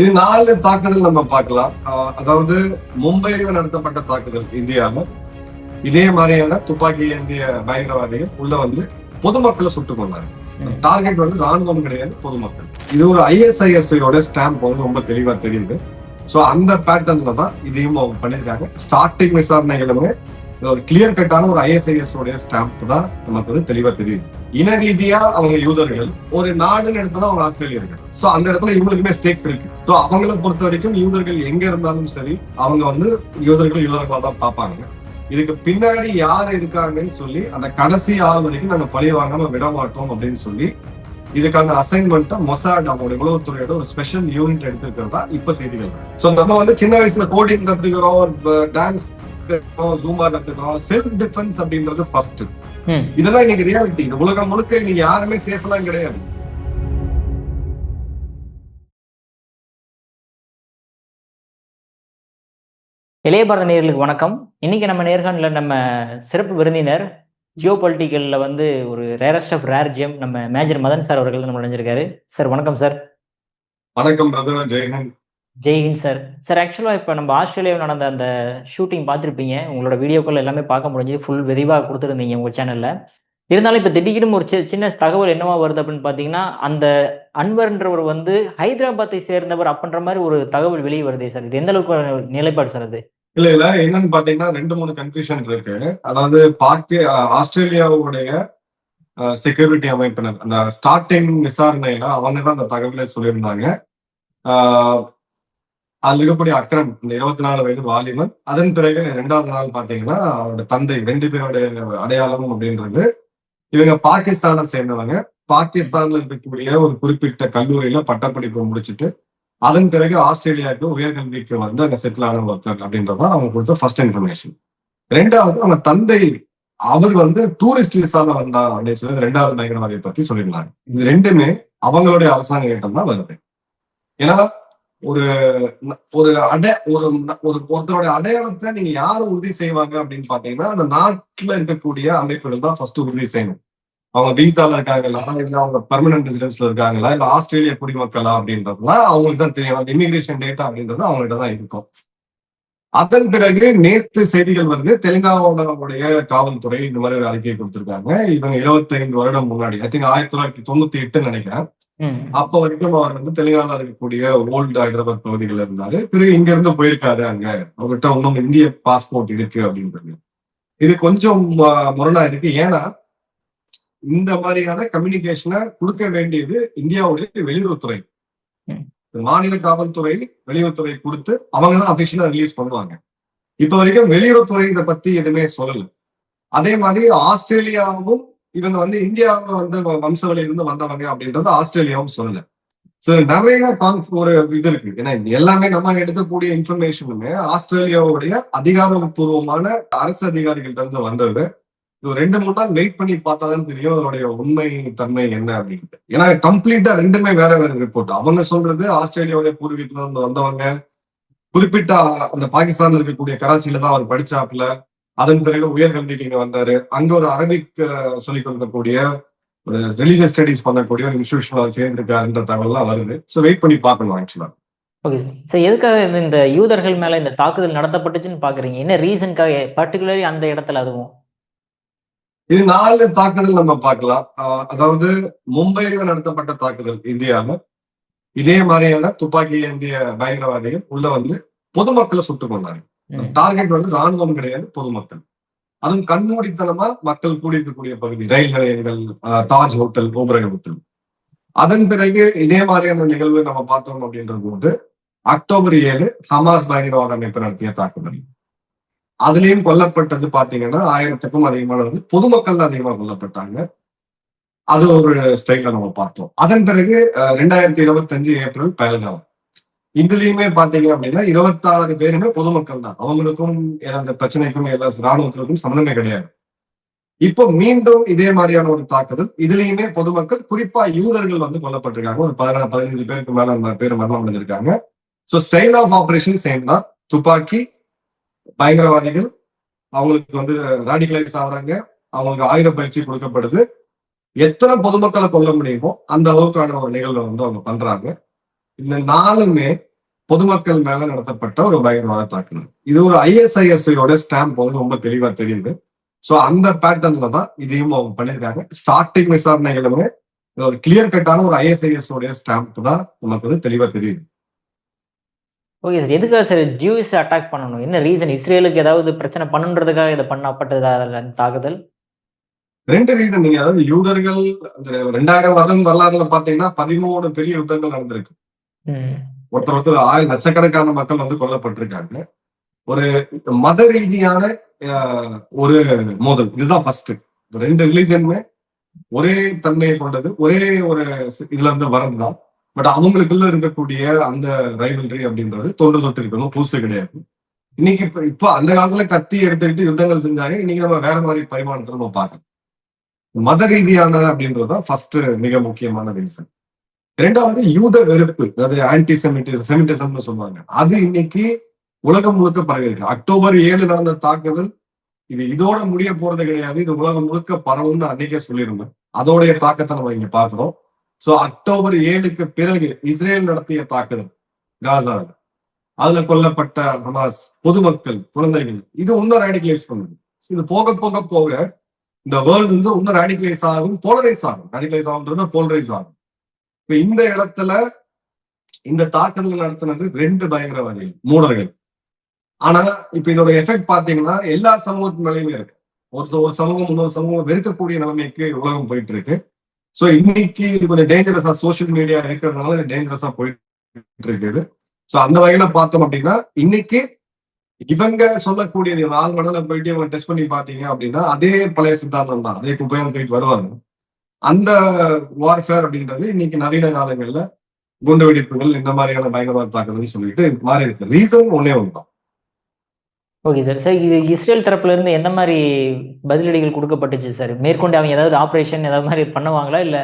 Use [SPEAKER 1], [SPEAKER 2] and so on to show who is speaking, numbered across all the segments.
[SPEAKER 1] இது நாலு தாக்குதல் நம்ம பார்க்கலாம். அதாவது மும்பையில் நடத்தப்பட்ட தாக்குதல் இந்தியாவில் இதே மாதிரியான துப்பாக்கி ஏந்திய பயங்கரவாதிகள் உள்ள வந்து பொதுமக்களை சுட்டுக் கொண்டாங்க. டார்கெட் வந்து ராணுவம் கிடையாது பொதுமக்கள். இது ஒரு ஐஎஸ்ஐஎஸ் ஓட ஸ்டாம்ப் வந்து ரொம்ப தெளிவா தெரியுது. சோ அந்த பேட்டர்ன்ல தான் இதையும் அவங்க பண்ணிருக்காங்க ஸ்டார்டிங் விசாரணைகளுமே ஒரு கிளியர் கட்டான ஒரு ஐஎஸ்ஐஎஸ் உடைய ஸ்டாம்ப் தான் நமக்கு வந்து தெளிவா தெரியுது. இன ரீதியா அவங்க யூதர்கள் ஒரு நாடுன்னு எடுத்தா அவங்க ஆஸ்திரேலியர்கள். சோ அந்த இடத்துல இவங்களுக்குமே ஸ்டேக்ஸ் இருக்கு. சோ அவங்கள பொறுத்த வரைக்கும் யூதர்கள் எங்க இருந்தாலும் சரி அவங்க வந்து யூதர்கள் யூதர்களா தான் பார்ப்பாங்க. இதுக்கு பின்னாடி யார் இருக்காங்கன்னு சொல்லி அந்த கடைசி ஆள் வரைக்கும் நாங்க பழி வாங்காம விட மாட்டோம் அப்படின்னு சொல்லி இதுக்கான அசைன்மெண்ட்டா மொசாட் அவங்களுடைய உளவுத்துறையோட ஒரு ஸ்பெஷல் யூனிட் எடுத்திருக்கிறதா இப்ப செய்திகள். சோ நம்ம வந்து சின்ன வயசுல கோடிங் கத்துக்கிறோம் டான்ஸ் கத்துக்கிறோம் ஜூம்பா கத்துக்கிறோம் செல்ஃப் டிஃபென்ஸ் அப்படின்றது ஃபர்ஸ்ட். இதெல்லாம் இன்னைக்கு ரியாலிட்டி இது உலகம் முழுக்க இன்னைக்கு யாருமே சேஃப் எல்லாம் கிடையாது.
[SPEAKER 2] இளைய பாரத நேயர்களுக்கு வணக்கம். இன்னைக்கு நம்ம நேர்காணல நம்ம சிறப்பு விருந்தினர் ஜியோ பொலிட்டிக்கல்ல வந்து ஒரு ரேரஸ்ட் ஆஃப் ரேர் ஜெம் நம்ம மேஜர் மதன் சார் அவர்கள் நம்ம நினைஞ்சிருக்காரு சார் வணக்கம் சார்
[SPEAKER 1] வணக்கம் பிரதர் ஜெயஹிந்த்
[SPEAKER 2] ஜெயின் சார். சார் ஆக்சுவலாக இப்போ நம்ம ஆஸ்திரேலியாவில் நடந்த அந்த ஷூட்டிங் பார்த்துருப்பீங்க. உங்களோட வீடியோக்கள் எல்லாமே பார்க்க முடிஞ்சு ஃபுல் விரிவாக கொடுத்துருந்தீங்க உங்கள் சேனலில் இருந்தாலும் இப்போ திடீர்னு ஒரு சி- சின்ன தகவல் என்னவா வருது அப்படின்னு பார்த்தீங்கன்னா அந்த அன்வர்ன்றவர் வந்து ஹைதராபாத்தை சேர்ந்தவர் அப்படின்ற மாதிரி ஒரு தகவல் வெளியே வருதே சார். இது எந்த அளவுக்கு நிலைப்பாடு சார் அது?
[SPEAKER 1] இல்ல இல்ல. என்னன்னு பாத்தீங்கன்னா ரெண்டு மூணு கன்ஃபியூஷன் இருக்கு. அதாவது பாக்கி ஆஸ்திரேலியாவுடைய செக்யூரிட்டி அமைப்பினர் அந்த ஸ்டார்டிங் விசாரணையில அவங்க தான் அந்த தகவலை சொல்லியிருந்தாங்க. அதுல இருக்கக்கூடிய அக்ரம் இந்த இருபத்தி நாலு வயது வாலிபன் அதன் பிறகு ரெண்டாவது நாள் பாத்தீங்கன்னா அவரோட தந்தை ரெண்டு பேருடைய அடையாளம் அப்படின்றது. இவங்க பாகிஸ்தானை சேர்ந்தவங்க. பாகிஸ்தான்ல இருக்கக்கூடிய ஒரு குறிப்பிட்ட கல்லூரியில பட்டப்படிப்பு முடிச்சுட்டு அதன் பிறகு ஆஸ்திரேலியாவுக்கு உயர்கல்விக்கு வந்து அங்க செட்டில் ஆன ஒருத்தர் அப்படின்றதான் அவங்க கொடுத்த ஃபர்ஸ்ட் இன்ஃபர்மேஷன் ரெண்டாவது அவங்க தந்தை அவர் வந்து டூரிஸ்ட் விசால வந்தா அப்படின்னு சொல்லி ரெண்டாவது பயங்கரவாதியை பத்தி சொல்லியிருந்தாங்க. இது ரெண்டுமே அவங்களுடைய அரசாங்க இடம் தான் வருது. ஏன்னா ஒரு ஒரு அடை ஒரு ஒரு ஒருத்தருடைய அடையாளத்தை நீங்க யாரு உறுதி செய்வாங்க அப்படின்னு பாத்தீங்கன்னா அந்த நாட்டுல இருக்கக்கூடிய அமைப்புகள் தான் ஃபர்ஸ்ட் உறுதி செய்யணும். அவங்க விசால இருக்காங்களா? இல்ல அவங்க பெர்மனன்ட் ரெசிடென்ஸ்ல இருக்காங்களா? இல்ல ஆஸ்திரேலிய குடிமக்களா அப்படின்றதுலாம் அவங்களுக்கு தான் தெரியும். அந்த இமிகிரேஷன் டேட்டா அப்படின்றது அவங்கள்ட்ட தான் இருக்கும். அதன் பிறகு நேத்து செய்திகள் வருது தெலுங்கானாவுடைய காவல்துறை இந்த மாதிரி ஒரு அறிக்கையை கொடுத்திருக்காங்க. இவங்க 25 வருடம் முன்னாடி ஐ திங்க் ஆயிரத்தி தொள்ளாயிரத்தி தொண்ணூத்தி எட்டுன்னு நினைக்கிறேன். அப்ப வரைக்கும் அவர் வந்து தெலுங்கானா இருக்கக்கூடிய ஓல்டு ஹைதராபாத் பகுதிகளில் இருந்தாரு. பிறகு இங்க இருந்து போயிருக்காரு அங்க. அவர்கிட்ட இன்னும் இந்திய பாஸ்போர்ட் இருக்கு அப்படின்றது. இது கொஞ்சம் முரணா இருக்கு. ஏன்னா இந்த மாதிரியான கம்யூனிகேஷனை கொடுக்க வேண்டியது இந்தியாவுடைய வெளியுறவுத்துறை. மாநில காவல்துறை வெளியுறவுத்துறை கொடுத்து அவங்க தான் அபிஷியலா ரிலீஸ் பண்ணுவாங்க. இப்ப வரைக்கும் வெளியுறவுத்துறை இதை பத்தி எதுவுமே சொல்லல. அதே மாதிரி ஆஸ்திரேலியாவும் இவங்க வந்து இந்தியாவை வந்து வம்சவழியிலிருந்து வந்தவங்க அப்படின்றது ஆஸ்திரேலியாவும் சொல்லல. சோ நிறைய ஒரு இது இருக்கு. ஏன்னா இது எல்லாமே நம்ம எடுக்கக்கூடிய இன்ஃபர்மேஷனுமே ஆஸ்திரேலியாவுடைய அதிகாரப்பூர்வமான அரசு அதிகாரிகள்ட்ட இருந்து வந்தது. இது ரெண்டு மூணு நாள் வெயிட் பண்ணி பார்த்தாதான் தெரியும் அதனுடைய உண்மை தன்மை என்ன அப்படின்ட்டு. ஏன்னா கம்ப்ளீட்டா ரெண்டுமே வேற வேற ரிப்போர்ட் அவங்க சொல்றது ஆஸ்திரேலியாவுடைய பூர்வீகத்துல இருந்து வந்தவங்க. குறிப்பிட்ட அந்த பாகிஸ்தான்ல இருக்கக்கூடிய கராச்சியில தான் அவர் படிச்சாப்புல. அதன் பிறகு உயர்கல்விக்கு இங்க வந்தாரு. அங்க ஒரு அரபிக் சொல்லிக் கொடுக்கக்கூடிய ஒரு ரிலீஜியஸ் ஸ்டடிஸ் பண்ணக்கூடிய ஒரு இன்ஸ்டியூஷன்ல அவர் சேர்ந்திருக்காருன்ற தகவல்லாம் வருது. ஸோ வெயிட் பண்ணி பார்க்கணும் ஆக்சுவலா
[SPEAKER 2] ஓகே சார் எதுக்காக இந்த- யூதர்கள் மேல இந்த தாக்குதல் நடத்தப்பட்டுச்சுன்னு பாக்குறீங்க? என்ன ரீசனுக்காக பர்டிகுலரி அந்த இடத்துல அதுவும்?
[SPEAKER 1] இது நாலு தாக்குதல் நம்ம பார்க்கலாம். அதாவது மும்பையில நடத்தப்பட்ட தாக்குதல் இந்தியாவில் இதே மாதிரியான துப்பாக்கி ஏந்திய பயங்கரவாதிகள் உள்ள வந்து பொதுமக்களை சுட்டுக் கொண்டாங்க. டார்கெட் வந்து ராணுவம் கிடையாது பொதுமக்கள். அதுவும் கண்மூடித்தனமா மக்கள் கூடியிருக்கக்கூடிய பகுதி ரயில் நிலையங்கள் தாஜ் ஹோட்டல் ஓபரை ஹோட்டல். அதன் பிறகு இதே மாதிரியான நிகழ்வு நம்ம பார்த்தோம் அப்படின்ற போது அக்டோபர் ஏழு ஹமாஸ் பயங்கரவாத அமைப்பு நடத்திய தாக்குதல். அதுலயும் கொல்லப்பட்டது பாத்தீங்கன்னா ஆயிரத்துக்கும் அதிகமானது பொதுமக்கள் தான் அதிகமா கொல்லப்பட்டாங்க. அது ஒரு ஸ்டைல நம்ம பார்த்தோம். அதன் பிறகு ரெண்டாயிரத்தி இருபத்தஞ்சு ஏப்ரல் பயல்காம் இதுலயுமே பாத்தீங்க அப்படின்னா இருபத்தாறு பேருமே பொதுமக்கள் தான். அவங்களுக்கும் அந்த பிரச்சனைக்கும் எல்லா ராணுவத்திற்கும் சம்மந்தமே கிடையாது. இப்போ மீண்டும் இதே மாதிரியான ஒரு தாக்குதல் இதுலயுமே பொதுமக்கள் குறிப்பா யூதர்கள் வந்து கொல்லப்பட்டிருக்காங்க. ஒரு பதினாறு பதினஞ்சு பேருக்கு மேல பேர் மரணம் அடைஞ்சிருக்காங்க. So style of operation same தான். துப்பாக்கி பயங்கரவாதிகள் அவங்களுக்கு வந்து ராடிகலைஸ் ஆகுறாங்க. அவங்களுக்கு ஆயுத பயிற்சி கொடுக்கப்படுது. எத்தனை பொதுமக்களை கொல்ல முடியுமோ அந்த அளவுக்கான ஒரு நிகழ்வை வந்து அவங்க பண்றாங்க. இந்த நாலுமே பொதுமக்கள் மேல நடத்தப்பட்ட ஒரு பயங்கரவாத தாக்குதல். இது ஒரு ஐஎஸ்ஐஎஸ்ஐயோட ஸ்டாம்ப் வந்து ரொம்ப தெளிவா தெரியுது. சோ அந்த பேட்டர்ன்ல தான் இதையும் அவங்க பண்ணிருக்காங்க ஸ்டார்டிங் விசாரணைகளுமே ஒரு கிளியர் கட்டான ஒரு ஐஎஸ்ஐஎஸ் உடைய ஸ்டாம்ப் தான் நமக்கு வந்து தெளிவா தெரியுது.
[SPEAKER 2] ஓகே சார் எதுக்காக சார் ஜூஸ் அட்டாக் பண்ணணும்? என்ன ரீசன் இஸ்ரேலுக்கு ஏதாவது பிரச்சனை பண்ணுன்றதுக்காக இதை பண்ணப்பட்டதா தாக்குதல்?
[SPEAKER 1] ரெண்டு ரீசன் நீங்க அதாவது யூதர்கள் ரெண்டாயிரம் வருடம் வரலாறுல பாத்தீங்கன்னா பதிமூணு பெரிய யுத்தங்கள் நடந்திருக்கு. ஒருத்தர் ஒருத்தர் ஆயிரம் லட்சக்கணக்கான மக்கள் வந்து கொல்லப்பட்டிருக்காங்க. ஒரு மத ரீதியான ஒரு மோதல். இதுதான் ஃபர்ஸ்ட் ரெண்டு ரிலீஜனுமே ஒரே தன்மையை கொண்டது. ஒரே ஒரு இதுல இருந்து வரதுதான் பட் அவங்களுக்குள்ள இருக்கக்கூடிய அந்த ரைவல்ரி அப்படின்றது தொன்று தொட்டு இருக்கணும். புதுசு கிடையாது. இன்னைக்கு இப்ப இப்ப அந்த காலத்துல கத்தி எடுத்துக்கிட்டு யுத்தங்கள் செஞ்சாங்க. இன்னைக்கு நம்ம வேற மாதிரி பரிமாணத்தை நம்ம பார்க்கணும் மத ரீதியான அப்படின்றதுதான் ஃபர்ஸ்ட் மிக முக்கியமான ரீசன் ரெண்டாவது யூத வெறுப்பு அதாவது ஆன்டி செமிட்டிசம் செமிட்டிசம்னு சொல்லுவாங்க. அது இன்னைக்கு உலகம் முழுக்க பரவி இருக்கு அக்டோபர் ஏழு நடந்த தாக்குதல் இது இதோட முடிய போறது கிடையாது. இது உலகம் முழுக்க பரவும்னு அன்னைக்கே சொல்லியிருந்தேன் அதோடைய தாக்கத்தை நம்ம இங்க பாக்குறோம் சோ அக்டோபர் ஏழுக்கு பிறகு இஸ்ரேல் நடத்திய தாக்குதல் காசாவில். அதுல கொல்லப்பட்ட ஹமாஸ் பொதுமக்கள் குழந்தைகள் இது இன்னும் ரேடிகலைஸ் பண்ணுது. இது போக போக போக இந்த வேர்ல்டு வந்து இன்னும் ரேடிகலைஸ் ஆகும் போலரைஸ் ஆகும். ரேடிகலைஸ் ஆகுன்றது போலரைஸ் ஆகும். இப்ப இந்த இடத்துல இந்த தாக்குதல் நடத்தினது ரெண்டு பயங்கரவாதிகள் மூடர்கள். ஆனா இப்ப இதோட எஃபெக்ட் பாத்தீங்கன்னா எல்லா சமூகத்து மேலயுமே இருக்கு. ஒரு ஒரு சமூகம் இன்னொரு சமூகம் வெறுக்கக்கூடிய நிலைமைக்கு உலகம் போயிட்டு இருக்கு சோ இன்னைக்கு இது கொஞ்சம் டேஞ்சரஸா சோசியல் மீடியா இருக்கிறதுனால இது டேஞ்சரஸா போயிட்டு இருக்குது சோ அந்த வகையில பார்த்தோம் அப்படின்னா இன்னைக்கு இவங்க சொல்லக்கூடியது நாலு மடல போயிட்டு இவங்க டெஸ்ட் பண்ணி பாத்தீங்க அப்படின்னா அதே பழைய சித்தாந்தம் தான் அதே குப்பையம் போயிட்டு வருவாங்க. அந்த வார்ஃபேர் அப்படின்றது இன்னைக்கு நவீன காலங்கள்ல குண்டு வெடிப்புகள் இந்த மாதிரியான பயங்கரவாத தாக்குதல் சொல்லிட்டு மாறி இருக்கு. ரீசன் ஒன்னே ஒன்று தான்
[SPEAKER 2] ஓகே சார் சார் இது இஸ்ரேல் தரப்புல இருந்து எந்த மாதிரி பதிலடிகள் கொடுக்கப்பட்டுச்சு சார் மேற்கொண்டு அவங்க ஏதாவது ஆபரேஷன் ஏதாவது மாதிரி பண்ணுவாங்களா இல்ல?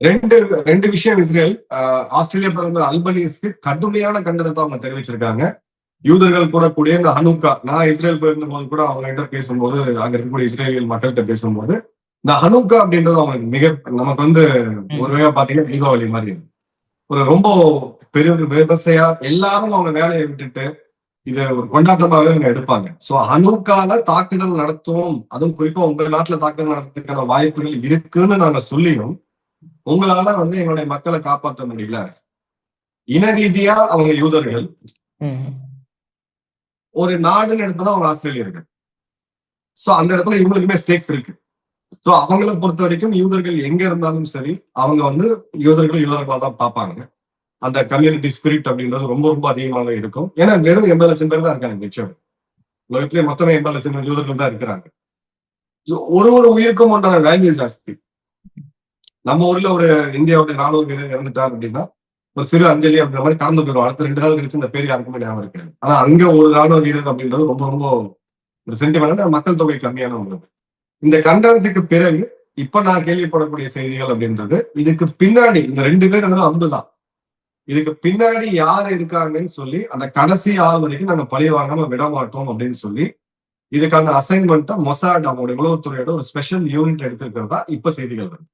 [SPEAKER 1] ரெண்டு ரெண்டு விஷயம் இஸ்ரேல். ஆஸ்திரேலிய பிரதமர் அல்பனீஸ்க்கு கடுமையான கண்டனத்தை அவங்க தெரிவிச்சிருக்காங்க. யூதர்கள் கூட கூடிய இந்த ஹனுக்கா நான் இஸ்ரேல் போயிருந்த போது கூட அவங்க கிட்ட பேசும்போது அங்க இருக்கக்கூடிய இஸ்ரேலியல் மக்கள்கிட்ட பேசும்போது இந்த ஹனுக்கா அப்படின்றது அவங்களுக்கு மிக நமக்கு வந்து ஒரு வகையா பாத்தீங்கன்னா தீபாவளி மாதிரி. ஒரு ரொம்ப பெரிய விவசாயா எல்லாரும் அவங்க வேலையை விட்டுட்டு இதை ஒரு கொண்டாட்டமாவே அவங்க எடுப்பாங்க. சோ ஹனுக்கால தாக்குதல் நடத்துவோம். அதுவும் குறிப்பா உங்க நாட்டுல தாக்குதல் நடத்துறதுக்கான வாய்ப்புகள் இருக்குன்னு நாங்க சொல்லியும் உங்களால வந்து எங்களுடைய மக்களை காப்பாற்ற முடியல. இன ரீதியா அவங்க யூதர்கள் ஒரு நாடுன்னு எடுத்தா அவங்க ஆஸ்திரேலியர்கள். சோ அந்த இடத்துல இவங்களுக்குமே ஸ்டேக்ஸ் இருக்கு. சோ அவங்கள பொறுத்த வரைக்கும் யூதர்கள் எங்க இருந்தாலும் சரி அவங்க வந்து யூதர்கள் யூதர்களா தான் பார்ப்பாங்க. அந்த கம்யூனிட்டி ஸ்பிரிட் அப்படின்றது ரொம்ப ரொம்ப அதிகமாக இருக்கும். ஏன்னா வெறும் எண்பது லட்சம் பேர் தான் இருக்காங்க நிச்சயம். உலகத்திலே மொத்தமே எண்பது லட்சம் பேர் யூதர்கள் தான் இருக்கிறாங்க. ஒரு ஒரு உயிருக்கும் உண்டான வேல்யூ ஜாஸ்தி. நம்ம ஊர்ல ஒரு இந்தியாவுடைய ராணுவ வீரர் இறந்துட்டார் அப்படின்னா ஒரு சிறு அஞ்சலி அப்படின்ற மாதிரி கடந்து போயிடும் அடுத்த ரெண்டு நாள் கழிச்சு இந்த பேர் யாருக்குமே ஞாபகம் இருக்காது. ஆனா அங்க ஒரு ராணுவ வீரர் அப்படின்றது ரொம்ப ரொம்ப ஒரு சென்டிமெண்ட் மக்கள் தொகை கம்மியான ஒன்று இந்த கண்டனத்துக்கு பிறகு இப்ப நான் கேள்விப்படக்கூடிய செய்திகள் அப்படின்றது இதுக்கு பின்னாடி இந்த ரெண்டு பேர் வந்து அம்புதான். இதுக்கு பின்னாடி யார் இருக்காங்கன்னு சொல்லி அந்த கடைசி ஆள் வரைக்கும் நாங்க பழி வாங்காம விட மாட்டோம் அப்படின்னு சொல்லி இதுக்கான அசைன்மெண்ட்டா மொசாட் அவங்களுடைய உளவுத்துறையோட ஒரு ஸ்பெஷல் யூனிட் எடுத்திருக்கிறதா இப்ப செய்திகள் வருது.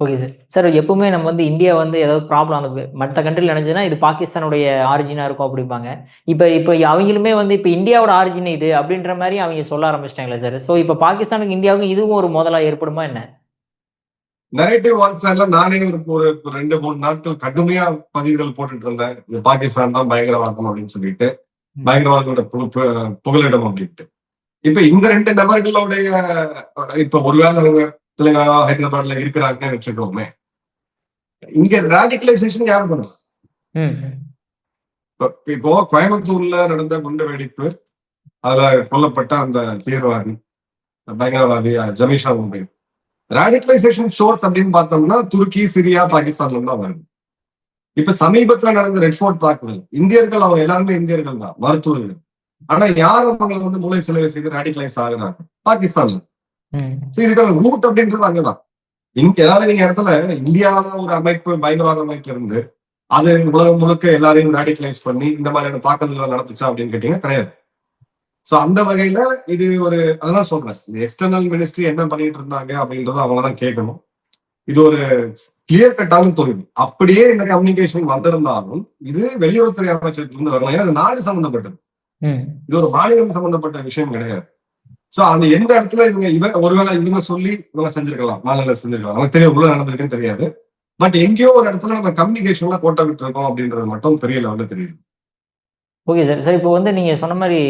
[SPEAKER 2] ஓகே சார் சார் எப்பவுமே நம்ம வந்து இந்தியா வந்து ஏதாவது ப்ராப்ளம் அந்த மற்ற கண்ட்ரியில் நினைச்சுன்னா இது பாகிஸ்தானுடைய ஆரிஜினா இருக்கும் அப்படிம்பாங்க. இப்போ இப்போ அவங்களுமே வந்து இப்போ இந்தியாவோட ஆரிஜின் இது அப்படின்ற மாதிரி அவங்க சொல்ல ஆரம்பிச்சிட்டாங்களே சார் ஸோ இப்போ பாகிஸ்தானுக்கு இந்தியாவுக்கும் இதுவும் ஒரு முதலா ஏற்படுமா என்ன?
[SPEAKER 1] நெகட்டிவ் வார்ஃபேர்ல நானே ஒரு ரெண்டு மூணு நாட்கள் கடுமையா பதிவுகள் போட்டுட்டு இருந்தேன். இது பாகிஸ்தான் தான் பயங்கரவாதம் அப்படின்னு சொல்லிட்டு. பயங்கரவாதங்களோட பு- பு- புகலிடம் அப்படின்ட்டு. இப்ப இந்த ரெண்டு நபர்களுடைய இப்ப ஒருவேளை தெலுங்கானா ஹைதராபாத்ல இருக்கிறாங்கன்னு வச்சுக்கோமே. இங்க ரேடிகலைசேஷன் யார் பண்ணுவாங்க
[SPEAKER 2] ம்.
[SPEAKER 1] இப்ப- கோயம்புத்தூர்ல நடந்த குண்டு வெடிப்பு அதுல கொல்லப்பட்ட அந்த தீவிரவாதி பயங்கரவாதி ஜமீஷா மும்பை ரேடிகலைசேஷன் ஷோர்ஸ் அப்படின்னு பார்த்தோம்னா துருக்கி சிரியா பாகிஸ்தான்ல இருந்து தான் வருது. இப்ப சமீபத்துல நடந்த ரெட் ஃபோர்ட் தாக்குதல் இந்தியர்கள் அவங்க எல்லாருமே இந்தியர்கள் தான் மருத்துவர்கள். ஆனா யார் அவங்களை வந்து மூளை செலவு செய்து ரேடிகலைஸ் ஆகுறாங்க? பாகிஸ்தான்ல. இதுக்கான ரூட் அப்படின்றது அங்கதான். இங்க ஏதாவது நீங்க இடத்துல இந்தியாவில ஒரு அமைப்பு பயங்கரவாத அமைப்பு இருந்து அது உலகம் முழுக்க எல்லாரையும் ரேடிகலைஸ் பண்ணி இந்த மாதிரியான தாக்குதல்கள் நடத்துச்சா அப்படின்னு கேட்டீங்கன்னா கிடையாது. சோ அந்த வகையில இது ஒரு அதான் சொல்றேன். எக்ஸ்டர்னல் மினிஸ்ட்ரி என்ன பண்ணிட்டு இருந்தாங்க அப்படின்றத அவங்க தான் கேட்கணும். இது ஒரு கிளியர் கட்டாலும் தொழில். அப்படியே இந்த கம்யூனிகேஷன் வந்திருந்தாலும் இது வெளியுறவுத்துறை அமைச்சர்கிட்ட வரணும் ஏன்னா இது நாடு சம்பந்தப்பட்டது. இது ஒரு மாநிலம் சம்பந்தப்பட்ட விஷயம் கிடையாது. சோ அந்த எந்த இடத்துல இவங்க இவங்க ஒருவேளை இவங்க சொல்லி இவங்க செஞ்சிருக்கலாம் மாநில செஞ்சிருக்கலாம். நமக்கு தெரியும் உள்ள நடந்திருக்குன்னு தெரியாது. பட் எங்கேயோ ஒரு இடத்துல நம்ம கம்யூனிகேஷன்ல கோட்டை விட்டு இருக்கோம் அப்படின்றது மட்டும் தெரியல லெவல்ல தெரியுது.
[SPEAKER 2] ஓகே சார் சார் இப்போ வந்து நீங்கள் சொன்ன மாதிரி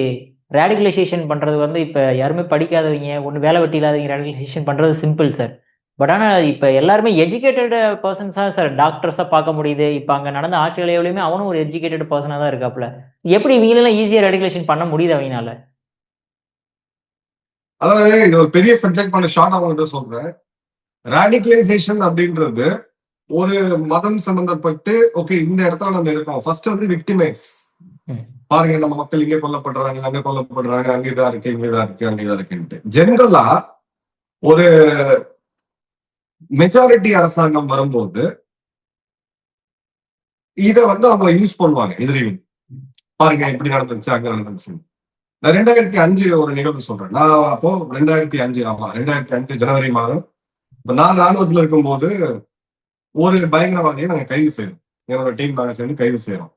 [SPEAKER 2] ரேடிகலைசேஷன் பண்ணுறது வந்து இப்போ யாருமே படிக்காதவங்க ஒன்றும் வேலை வெட்டி இல்லாதவங்க ரேடிகலைசேஷன் பண்ணுறது சிம்பிள் சார் பட் ஆனால் இப்போ எல்லாருமே எஜுகேட்டட் பர்சன்ஸாக சார் டாக்டர்ஸாக பார்க்க முடியுது. இப்போ அங்கே நடந்த ஆஸ்திரேலியாவிலையுமே அவனும் ஒரு எஜுகேட்டட் பர்சனாக தான் இருக்காப்புல. எப்படி இவங்களெல்லாம் ஈஸியாக ரெடிகுலேஷன் பண்ண முடியுது அவங்களால?
[SPEAKER 1] அதாவது இது ஒரு பெரிய சப்ஜெக்ட் பண்ண ஷார்ட் அவங்ககிட்ட சொல்றேன். ரேடிகலைசேஷன் அப்படின்றது ஒரு மதம் சம்பந்தப்பட்டு ஓகே இந்த இடத்துல நம்ம இருக்கோம். ஃபர்ஸ்ட் வந்து விக்டிமைஸ். பாருங்க நம்ம மக்கள் இங்க கொல்லப்படுறாங்க அங்க கொல்லப்படுறாங்க அங்க இதா இருக்கு இங்க இதா இருக்கு அங்க இதா இருக்குன்ட்டு. ஜென்ரலா ஒரு மெஜாரிட்டி அரசாங்கம் வரும்போது இத வந்து அவங்க யூஸ் பண்ணுவாங்க எதிரிகள். பாருங்க இப்படி நடந்துச்சு அங்க நடந்துச்சு நான் ரெண்டாயிரத்தி அஞ்சு ஒரு நிகழ்வு சொல்றேன். நான் அப்போ ரெண்டாயிரத்தி அஞ்சு ஆமா ரெண்டாயிரத்தி அஞ்சு ஜனவரி மாதம். இப்ப நான் ராணுவத்துல இருக்கும்போது ஒரு பயங்கரவாதியை நாங்க கைது செய்யறோம் என்னோட டீம் நாங்க சேர்ந்து கைது செய்யறோம்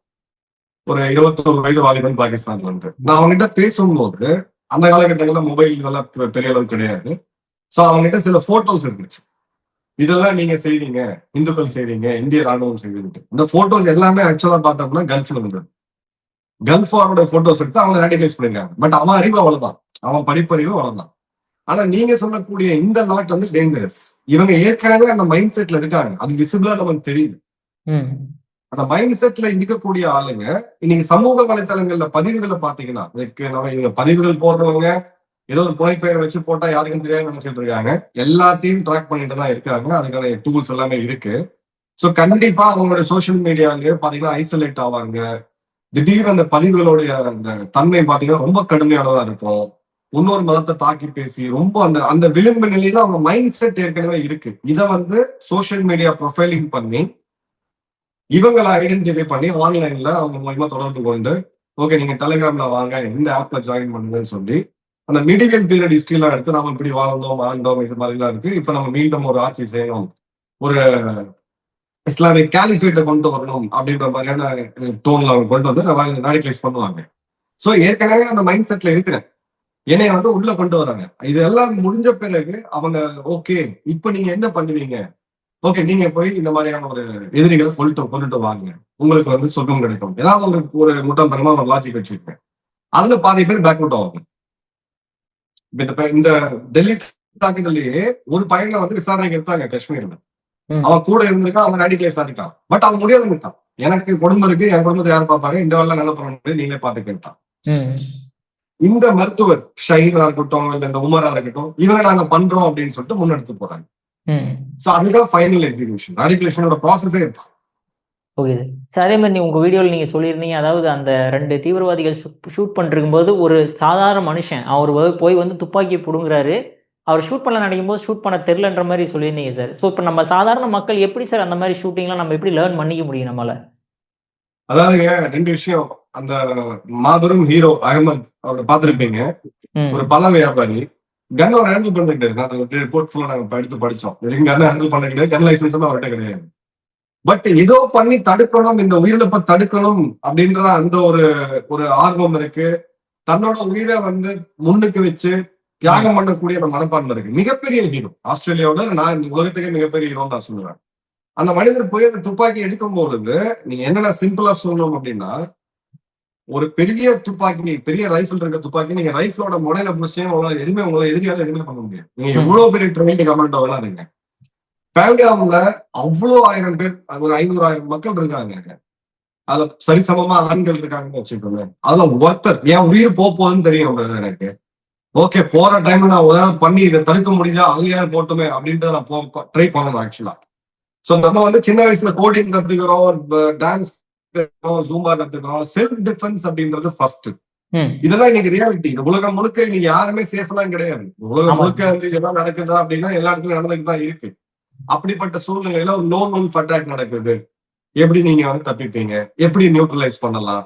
[SPEAKER 1] ஒரு இருபத்தோரு வயது வாலிபன் பாகிஸ்தான்ல இருந்து. நான் அவங்ககிட்ட பேசும்போது அந்த காலகட்டங்கள்ல மொபைல் இதெல்லாம் பெரிய அளவுக்கு கிடையாது. சோ அவங்ககிட்ட சில போட்டோஸ் இருந்துச்சு. இதெல்லாம் நீங்க செய்றீங்க இந்துக்கள் செய்றீங்க இந்திய ராணுவம் செய்வீங்க இந்த போட்டோஸ் எல்லாமே ஆக்சுவலா பார்த்தோம்னா கல்ஃப்ல இருந்தது. கல்ஃப் வாரோட போட்டோஸ் எடுத்து அவங்க ரேடிகலைஸ் பண்ணிருக்காங்க. பட் அவன் அறிவு அவ்வளவுதான். அவன் படிப்பறிவு அவ்வளவுதான். ஆனா நீங்க சொல்லக்கூடிய இந்த நாட் வந்து டேஞ்சரஸ் இவங்க ஏற்கனவே அந்த மைண்ட் செட்ல இருக்காங்க. அது விசிபிளா நமக்கு தெரியும்
[SPEAKER 2] ம்.
[SPEAKER 1] அந்த மைண்ட் செட்ல இருக்கக்கூடிய ஆளுங்க இன்னைக்கு சமூக வலைத்தளங்கள்ல பதிவுகளை பாத்தீங்கன்னா நம்ம இவங்க பதிவுகள் போடுறவங்க ஏதோ ஒரு புனைப்பெயர் வச்சு போட்டா யாருக்கும் தெரியாது நினைச்சிட்டு இருக்காங்க. எல்லாத்தையும் ட்ராக் பண்ணிட்டு தான் இருக்காங்க. அதுக்கான டூல்ஸ் எல்லாமே இருக்கு. சோ கண்டிப்பா அவங்களோட சோஷியல் மீடியாலயே பாத்தீங்கன்னா ஐசோலேட் ஆவாங்க. திடீர்னு அந்த பதிவுகளுடைய அந்த தன்மை பாத்தீங்கன்னா ரொம்ப கடுமையானதா இருக்கும். இன்னொரு மதத்தை தாக்கி பேசி ரொம்ப அந்த அந்த விளிம்பு நிலையில அவங்க மைண்ட் செட் ஏற்கனவே இருக்கு. இதை வந்து சோஷியல் மீடியா ப்ரொஃபைலிங் பண்ணி இவங்களை ஐடென்டிஃபை பண்ணி ஆன்லைன்ல அவங்க மூலயமா தொடர்பு கொண்டு ஓகே நீங்க டெலிகிராம்ல வாங்க இந்த ஆப்ல ஜாயின் பண்ணுங்கன்னு சொல்லி அந்த மிடிவல் பீரியட் ஹிஸ்டரிலாம் எடுத்து நாம இப்படி வாழ்ந்தோம் வாழ்ந்தோம் இது மாதிரிலாம் இருக்கு. இப்ப நம்ம மீண்டும் ஒரு ஆட்சி செய்யணும். ஒரு இஸ்லாமிக் கேலிஃபேட்டை கொண்டு வரணும் அப்படின்ற மாதிரியான டோன்ல அவங்க கொண்டு வந்து ரேடிகலைஸ் பண்ணுவாங்க. சோ ஏற்கனவே அந்த மைண்ட் செட்ல இருக்கிறேன். என்னைய வந்து உள்ள கொண்டு வராங்க. இது எல்லாம் முடிஞ்ச பிறகு அவங்க ஓகே இப்ப நீங்க என்ன பண்ணுவீங்க? ஓகே நீங்க போய் இந்த மாதிரியான ஒரு எதிரிகளை கொண்டு கொண்டுட்டு வாங்க. உங்களுக்கு வந்து சொர்க்கம் கிடைக்கும். ஏதாவது ஒரு ஒரு முட்டாள்தனமா ஒரு லாஜிக் வச்சிருக்கேன் அதுல பாதி பேர் பேக் அவுட் ஆகும் இந்த டெல்லி தாக்குதலையே ஒரு பையனை வந்து விசாரணைக்கு எடுத்தாங்க காஷ்மீர்ல. அவன் கூட இருந்திருக்கான் அவன் ரேடிகலைஸ் ஆகிட்டான் பட் அவன் முடியாதுன்னுட்டான் எனக்கு குடும்பம் இருக்கு என் குடும்பத்தை யார் பார்ப்பாங்க? இந்த வேலை நல்ல பண்ண நீங்களே பாத்துக்கிட்டான் இந்த மருத்துவர் ஷஹீனா இருக்கட்டும் இல்ல இந்த உமரா இருக்கட்டும் இவங்க நாங்க பண்றோம் அப்படின்னு சொல்லிட்டு முன்னெடுத்து போறாங்க. சோ அதுதான் ஃபைனல் எக்ஸிகியூஷன் ரேடிகலேஷனோட ப்ராசஸே இருக்கும்
[SPEAKER 2] ஓகே சார் அதே மாதிரி நீ உங்கள் வீடியோவில் நீங்கள் சொல்லியிருந்தீங்க அதாவது அந்த ரெண்டு தீவிரவாதிகள் ஷூட் பண்ணிருக்கும் போது ஒரு சாதாரண மனுஷன் அவர் போய் வந்து துப்பாக்கி பிடுங்குறாரு. அவர் ஷூட் பண்ண நினைக்கும் போது ஷூட் பண்ண தெரிலன்ற மாதிரி சொல்லியிருந்தீங்க சார் ஸோ இப்போ நம்ம சாதாரண மக்கள் எப்படி சார் அந்த மாதிரி ஷூட்டிங்லாம் நம்ம எப்படி லேர்ன் பண்ணிக்க முடியும் நம்மளால
[SPEAKER 1] அதாவதுங்க ரெண்டு விஷயம். அந்த மாபெரும் ஹீரோ அகமது அவரை பார்த்திருப்பீங்க. ஒரு பல வியாபாரி. கன் அவர் ஹேண்டில் பண்ண கிடையாது நான் ரிப்போர்ட் ஃபுல்லா நாங்க எடுத்து படிச்சோம். கன் ஹேண்டில் பண்ண கிடையாது கன் லைசன்ஸ் அவர்கிட்ட கிடையாது. பட் ஏதோ பண்ணி தடுக்கணும் இந்த உயிரிழப்பை தடுக்கணும் அப்படின்ற அந்த ஒரு ஒரு ஆர்வம் இருக்கு. தன்னோட உயிரை வந்து முன்னுக்கு வச்சு தியாகம் பண்ணக்கூடிய ஒரு மனப்பான்மை இருக்கு. மிகப்பெரிய ஹீரோ ஆஸ்திரேலியாவோட நான் உலகத்துக்கே மிகப்பெரிய ஹீரோன்னு நான் சொல்லுவேன். அந்த மனிதர் போய் அந்த துப்பாக்கி எடுக்கும் பொழுது நீங்க என்னென்ன சிம்பிளா சொல்லணும் அப்படின்னா ஒரு பெரிய துப்பாக்கி பெரிய ரைஃபிள் இருக்க துப்பாக்கி நீங்க ரைஃபிளோட முனையில பிடிச்சே உங்களால எதுவுமே உங்களால எதிரியால எதுவுமே பண்ண முடியாது. நீங்க எவ்வளவு பெரிய ட்ரெயின் கமெண்ட் வேணா இருங்க பேங்காம்ல அவ்வளவு ஆயிரம் பேர் ஒரு ஐநூறு ஆயிரம் மக்கள் இருக்காங்க அதுல சரிசமமா ஆண்கள் இருக்காங்கன்னு வச்சுக்கோங்க அதுல ஒருத்தர் என் உயிர் போக போகுதுன்னு தெரியும் எனக்கு. ஓகே போற டைம்ல நான் உதவி பண்ணி இதை தடுக்க முடியுதா? அங்கேயாவது போட்டுமே அப்படின்ட்டு நான் போ ட்ரை பண்ணணும் ஆக்சுவலா சோ நம்ம வந்து சின்ன வயசுல கோடிங் கத்துக்கிறோம் டான்ஸ் கத்துக்கிறோம் ஜூம்பா கத்துக்கிறோம். செல்ஃப் டிஃபென்ஸ் அப்படின்றது ஃபர்ஸ்ட் இதெல்லாம் இன்னைக்கு ரியாலிட்டி இந்த உலகம் முழுக்க இன்னைக்கு யாருமே சேஃப் எல்லாம் கிடையாது. உலகம். முழுக்க வந்து இதெல்லாம் நடக்குதா அப்படின்னா எல்லா இடத்துலயும் நடந்துட்டு தான் இருக்கு. அப்படிப்பட்ட சூழ்நிலையில ஒரு லோன் உல்ஃப் அட்டாக் நடக்குது. எப்படி நீங்க வந்து தப்பிப்பீங்க? எப்படி நியூட்ரலைஸ் பண்ணலாம்?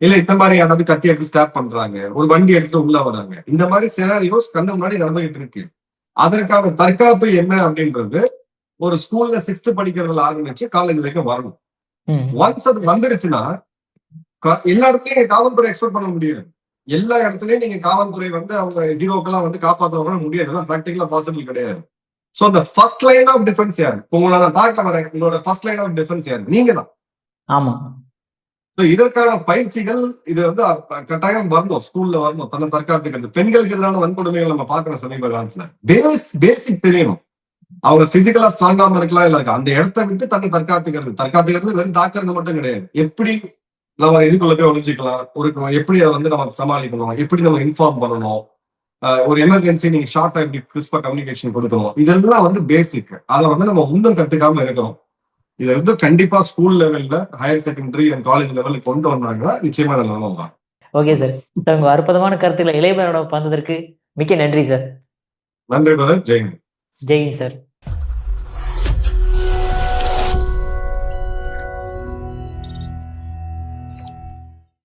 [SPEAKER 1] இல்ல இந்த மாதிரி யாராவது கத்தி எடுத்து ஸ்டாப் பண்றாங்க ஒரு வண்டி எடுத்துட்டு உள்ள வராங்க. இந்த மாதிரி சினாரியோஸ் கண்ணு முன்னாடி நடந்துகிட்டு இருக்கு. அதற்கான தற்காப்பு என்ன அப்படின்றது ஒரு ஸ்கூல்ல சிக்ஸ்த் படிக்கிறதுல ஆரம்பிச்சு காலேஜ் வரைக்கும் வரணும். ஒன்ஸ் அது வந்துருச்சுன்னா எல்லா இடத்துலயும் காவல்துறை எக்ஸ்பெக்ட் பண்ண முடியாது. எல்லா இடத்துலயும் நீங்க காவல்துறை வந்து அவங்க ஹீரோக்கெல்லாம் வந்து காப்பாற்றுவாங்க முடியாது. அதெல்லாம் ப்ராக்டிகலா பாசிபிள் கிடையாது. சோ அந்த ஃபர்ஸ்ட் லைன் ஆஃப் டிஃபென்ஸ் யாரு? உங்களை நான் தாக்க வரேன் உங்களோட ஃபர்ஸ்ட் லைன் ஆஃப் டிஃபென்ஸ் யாரு? நீங்க தான்
[SPEAKER 2] ஆமா.
[SPEAKER 1] இதற்கான பயிற்சிகள் இது வந்து கட்டாயம் வரணும். ஸ்கூல்ல வரணும். தன்னை தற்காத்துக்கிறது பெண்களுக்கு எதிரான வன்கொடுமைகள் நம்ம பாக்குற சமீப காலத்துல. பேஸ் பேசிக் தெரியணும். அவங்க பிசிக்கலா ஸ்ட்ராங்காம இருக்கலாம் இல்ல இருக்கலாம். அந்த இடத்த விட்டு தன்னை தற்காத்துக்கிறது. தற்காத்துக்கிறது வெறும் தாக்குறது மட்டும் கிடையாது. எப்படி நம்ம இதுக்குள்ள போய் ஒழிஞ்சிக்கலாம் ஒரு எப்படி அதை வந்து நம்ம சமாளிக்கணும்? எப்படி நம்ம இன்ஃபார்ம் பண்ணணும்? ஒரு எமர்ஜென்சி நீங்க ஷார்ட்டா எப்படி கிறிஸ்பா கம்யூனிகேஷன் கொடுக்கணும். இதெல்லாம் வந்து பேசிக் அதை வந்து நம்ம இன்னும் கத்துக்காம இருக்கிறோம் இதை வந்து கண்டிப்பா ஸ்கூல் லெவல்ல ஹையர் செகண்டரி அண்ட் காலேஜ் லெவல்ல கொண்டு வந்தாங்கன்னா நிச்சயமா நல்ல நிலைமை
[SPEAKER 2] ஓகே சார் உங்க அற்புதமான கருத்துக்களை இளையவரோட பந்ததற்கு மிக்க நன்றி சார்
[SPEAKER 1] நன்றி பிரதர் ஜெயின்
[SPEAKER 2] ஜெயின் சார்